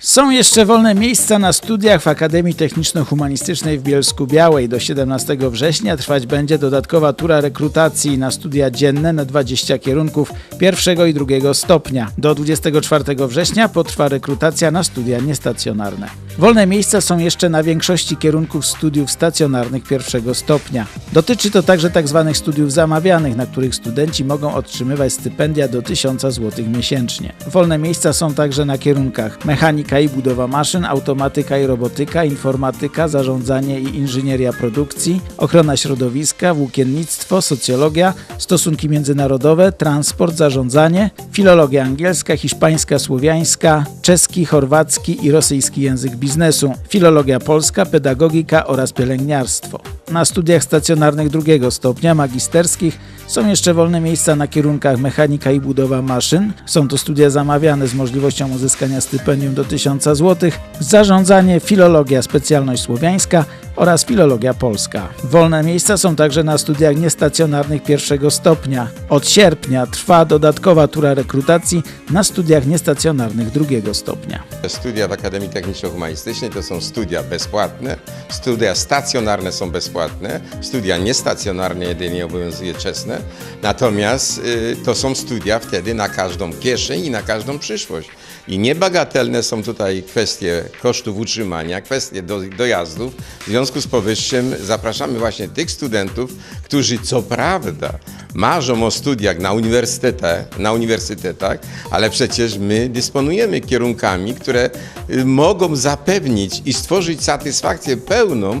Są jeszcze wolne miejsca na studiach w Akademii Techniczno-Humanistycznej w Bielsku Białej. Do 17 września trwać będzie dodatkowa tura rekrutacji na studia dzienne na 20 kierunków pierwszego i drugiego stopnia. Do 24 września potrwa rekrutacja na studia niestacjonarne. Wolne miejsca są jeszcze na większości kierunków studiów stacjonarnych pierwszego stopnia. Dotyczy to także tzw. studiów zamawianych, na których studenci mogą otrzymywać stypendia do 1000 zł miesięcznie. Wolne miejsca są także na kierunkach mechanika i budowa maszyn, automatyka i robotyka, informatyka, zarządzanie i inżynieria produkcji, ochrona środowiska, włókiennictwo, socjologia, stosunki międzynarodowe, transport, zarządzanie, filologia angielska, hiszpańska, słowiańska, czeski, chorwacki i rosyjski język biznesu, filologia polska, pedagogika oraz pielęgniarstwo. Na studiach stacjonarnych drugiego stopnia magisterskich są jeszcze wolne miejsca na kierunkach mechanika i budowa maszyn. Są to studia zamawiane z możliwością uzyskania stypendium do 1000 zł, zarządzanie, filologia, specjalność słowiańska oraz filologia polska. Wolne miejsca są także na studiach niestacjonarnych pierwszego stopnia. Od sierpnia trwa dodatkowa tura rekrutacji na studiach niestacjonarnych drugiego stopnia. Studia w Akademii Techniczno-Humanistycznej to są studia bezpłatne, studia stacjonarne są bezpłatne, studia niestacjonarne jedynie obowiązuje czesne, natomiast y, to są studia wtedy na każdą kieszeń i na każdą przyszłość. I niebagatelne są tutaj kwestie kosztów utrzymania, kwestie do, dojazdów. W związku z powyższym zapraszamy właśnie tych studentów, którzy co prawda marzą o studiach na uniwersytetach, na uniwersytetach, ale przecież my dysponujemy kierunkami, które y, mogą zapewnić i stworzyć satysfakcję pełną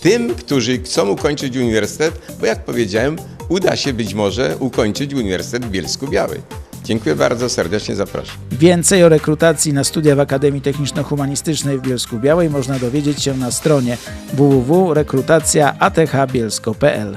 tym, którzy chcą ukończyć uniwersytet, bo jak powiedziałem, uda się być może ukończyć Uniwersytet w Bielsku Białej. Dziękuję bardzo, serdecznie zapraszam. Więcej o rekrutacji na studia w Akademii Techniczno-Humanistycznej w Bielsku Białej można dowiedzieć się na stronie www.rekrutacjaathbielsko.pl.